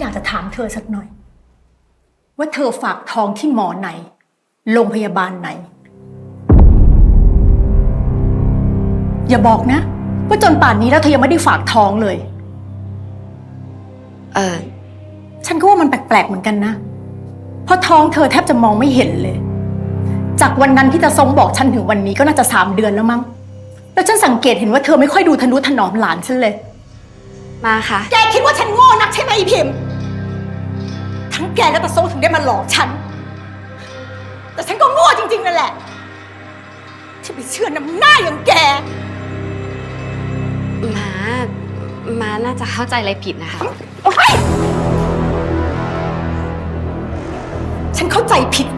อยากจะถามเธอสักหน่อย ว่าเธอฝากท้องที่หมอไหน โรงพยาบาลไหน อย่าบอกนะ ว่าจนป่านนี้แล้วเธอยังไม่ได้ฝากท้องเลย เออฉันก็ว่ามันแปลกๆเหมือนกันนะ เพราะท้องเธอแทบจะมองไม่เห็นเลย จากวันนั้นที่ตาทรงบอกฉันถึงวันนี้ก็น่าจะสามเดือนแล้วมั้ง แล้วฉันสังเกตเห็นว่าเธอไม่ค่อยดูทนุถนอมหลานฉันเลย มาค่ะ แกคิดว่าฉันโง่นักใช่ไหมอีพิมพ์ทั้ง แกและตาโซ่ถึงได้มาหลอกฉัน แต่ฉันก็โง่จริงๆนั่นแหละที่ไปเชื่อน้ำหน้าอย่างแกม้าม้าน่าจะเข้าใจอะไรผิดนะคะ โอ๊ยฉันเข้าใจผิด